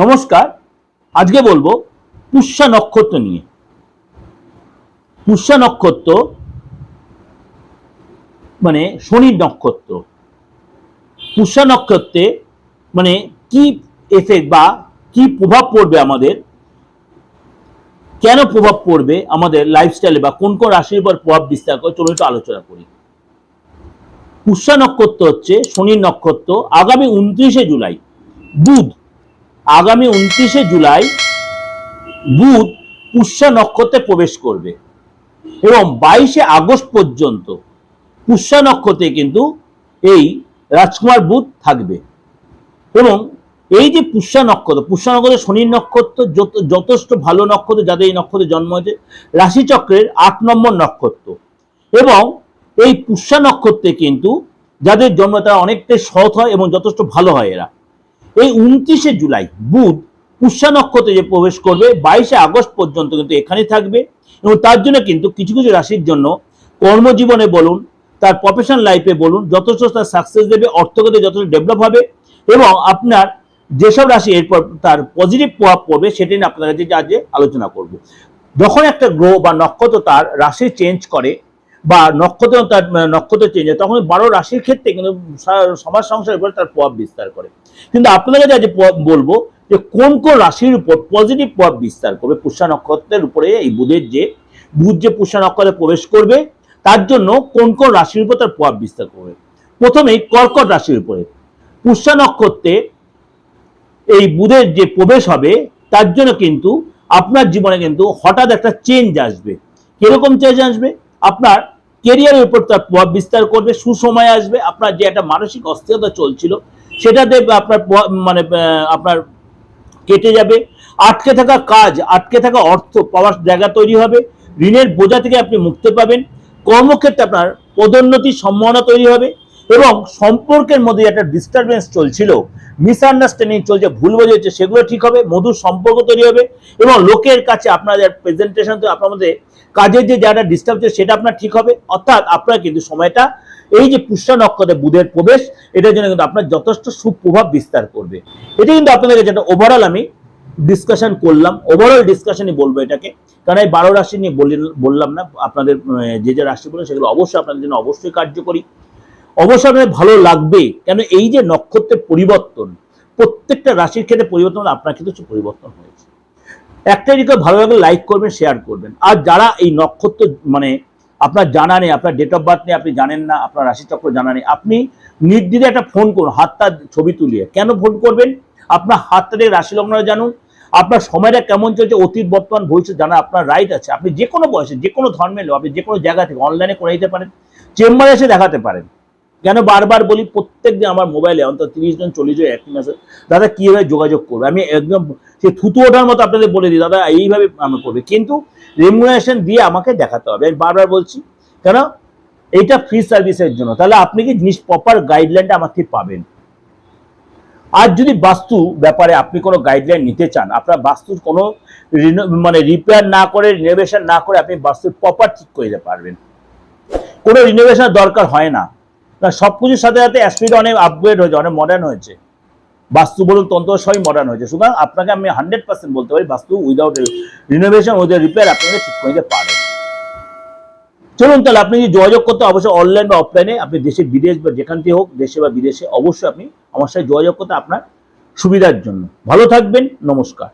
নমস্কার, আজকে বলব পুষ্যা নক্ষত্র নিয়ে। পুষ্যা নক্ষত্র মানে শনির নক্ষত্র। পুষ্যা নক্ষত্রে মানে কি এফেক্ট বা কি প্রভাব পড়বে আমাদের? কেন প্রভাব পড়বে আমাদের লাইফস্টাইলে বা কোন কোন রাশির উপর প্রভাব বিস্তার করে চলুন একটু আলোচনা করি। পুষ্যা নক্ষত্র হচ্ছে শনির নক্ষত্র, আগামী উনত্রিশে জুলাই, বুধ। আগামী উনত্রিশে জুলাই বুধ পুষ্যা নক্ষত্রে প্রবেশ করবে। এবং বাইশে আগস্ট পর্যন্ত পুষ্যা নক্ষত্রে কিন্তু এই রাজকুমার বুধ থাকবে। এবং এই যে পুষ্যা নক্ষত্র পুষ্যা নক্ষত্র শনির নক্ষত্র যথেষ্ট ভালো নক্ষত্র যাদের এই নক্ষত্রে জন্ম হয়েছে, রাশিচক্রের আট নম্বর নক্ষত্র। এবং এই পুষ্যা নক্ষত্রে কিন্তু যাদের জন্ম তারা অনেকটাই সৎ হয় এবং যথেষ্ট ভালো হয় এরা। এই উনত্রিশে জুলাই বুধ পুষ্যা নক্ষত্রে যে প্রবেশ করবে, বাইশে আগস্ট পর্যন্ত কিন্তু এখানেই থাকবে এবং তার জন্য কিন্তু কিছু কিছু রাশির জন্য কর্মজীবনে বলুন, তার প্রফেশনাল লাইফে বলুন, যথেষ্ট তার সাকসেস দেবে, অর্থগত যথেষ্ট ডেভেলপ হবে এবং আপনার যেসব রাশি এরপর তার পজিটিভ প্রভাব পড়বে সেটা নিয়ে আপনার কাছে আজকে আলোচনা করব। যখন একটা গ্রহ বা নক্ষত্র তার রাশি চেঞ্জ করে বা নক্ষত্র তার নক্ষত্র চেঞ্জ হয়, তখন বারো রাশির ক্ষেত্রে কিন্তু সমাজ সংসারের উপর তার প্রভাব বিস্তার করে। কিন্তু আপনাদের কাছে বলব যে কোন কোন রাশির উপর পজিটিভ প্রভাব বিস্তার করবে? পুষ্যা নক্ষত্রের উপরে এই বুধের যে বুধ যে পুষ্যা নক্ষত্রে প্রবেশ করবে, তার জন্য কোন কোন রাশির উপর তার প্রভাব বিস্তার করবে? প্রথমেই কর্কট রাশির উপরে। পুষ্যা নক্ষত্রে এই বুধের যে প্রবেশ হবে, তার জন্য কিন্তু আপনার জীবনে কিন্তু হঠাৎ একটা চেঞ্জ আসবে। কীরকম চেঞ্জ আসবে? আপনার কেরিয়ারের উপর তার প্রভাব বিস্তার করবে, সুসময় আসবে, আপনার যে একটা মানসিক অস্থিরতা চলছিল, সেটাতে আপনার মানে আপনার কেটে যাবে। আটকে থাকা কাজ, আটকে থাকা অর্থ, পাওয়ার জায়গা তৈরি হবে, ঋণের বোঝা থেকে আপনি মুক্তি পাবেন। কর্মক্ষেত্রে আপনার পদোন্নতির সম্ভাবনা তৈরি হবে। এবং সম্পর্কের মধ্যে একটা ডিস্টারবেন্স চলছিল মিসআন্ডারস্ট্যান্ডিং চলছে, ভুল বোঝাচ্ছে সেগুলো ঠিক হবে, মধুর সম্পর্ক তৈরি হবে এবং লোকের কাছে আপনার প্রেজেন্টেশন তো আপনার মধ্যে কাজের যে যারা ডিস্টার্ব হচ্ছে সেটা আপনার ঠিক হবে। অর্থাৎ আপনার কিন্তু সময়টা এই যে পুষ্যা নক্ষত্রে বুধের প্রবেশ, এটার জন্য কিন্তু আপনার যথেষ্ট সুপ্রভাব বিস্তার করবে। এটা কিন্তু আপনাদের কাছে একটা ওভারঅল আমি ডিসকাশন করলাম ওভারঅল ডিসকাশনই বলব এটাকে। কারণ এই বারো রাশি নিয়ে বললাম না, আপনাদের যে যে রাশি রাশিগুলো সেগুলো অবশ্যই আপনাদের জন্য অবশ্যই কার্যকরী। আপনাদের ভালো লাগবে। কেন এই যে নক্ষত্রের পরিবর্তন, প্রত্যেকটা রাশির ক্ষেত্রে পরিবর্তন আপনার ক্ষেত্রে পরিবর্তন হয়েছে। একটাই দিকে ভালো লাগলে লাইক করবেন শেয়ার করবেন। আর যারা এই নক্ষত্র মানে আপনার জানা নেই, আপনার ডেট অফ বার্থ নেই আপনি জানেন না, আপনার রাশিচক্র জানা নেই, আপনি নির্দ্বিধে একটা ফোন করুন, হাতটা ছবি তুলিয়ে। কেন ফোন করবেন? আপনার হাতটা রাশি লগ্নটা জানুন। আপনার সময়টা কেমন চলছে, অতীত, বর্তমান, ভবিষ্যৎ জানা আপনার রাইট আছে। আপনি যে কোনো বয়সে যে কোনো ধর্মের আপনি যে কোনো জায়গা থেকে অনলাইনে করে দিতে পারেন। চেম্বারে এসে দেখাতে পারেন। কেন বারবার বলি প্রত্যেক দিন আমার মোবাইলে অন্তত তিরিশ জন, চল্লিশ জন একটি মাসে দাদা কীভাবে যোগাযোগ করবে? আমি একদম সে থুতু ওঠার মতো আপনাদের বলে দিই, দাদা এইভাবে আমি করবে। কিন্তু রেমুনারেশন দিয়ে আমাকে দেখাতে হবে। আমি বারবার বলছি, কেন? এইটা ফ্রি সার্ভিসের জন্য। তাহলে আপনি কি জিনিস প্রপার গাইডলাইনটা আমার থেকে পাবেন? আর যদি বাস্তু ব্যাপারে আপনি কোনো গাইডলাইন নিতে চান, আপনার বাস্তুর কোনো মানে রিপেয়ার না করে রিনোভেশন না করে আপনি বাস্তুর প্রপার ঠিক করে দিতে পারবেন। কোনো রিনোভেশন দরকার হয় না। সব কিছুর সাথে সাথে স্পিড অনেক আপগ্রেড হয়েছে, অনেক মডার্ন হয়েছে। বাস্তু বলুন, তন্ত্র সবই মডার্ন হয়েছে। সুতরাং আপনাকে আমি হান্ড্রেড পার্সেন্ট বলতে পারি, বাস্তু উইদাউট রিনোভেশন উইদাউট রিপেয়ার আপনাকে ঠিক করে পারেন। চলুন তাহলে, আপনি যদি যোগাযোগ করতে অবশ্যই অনলাইন বা অফলাইনে আপনি দেশে বিদেশ বা যেখান থেকে হোক, দেশে বা বিদেশে, অবশ্যই আপনি আমার সাথে যোগাযোগ করতে আপনার সুবিধার জন্য। ভালো থাকবেন, নমস্কার।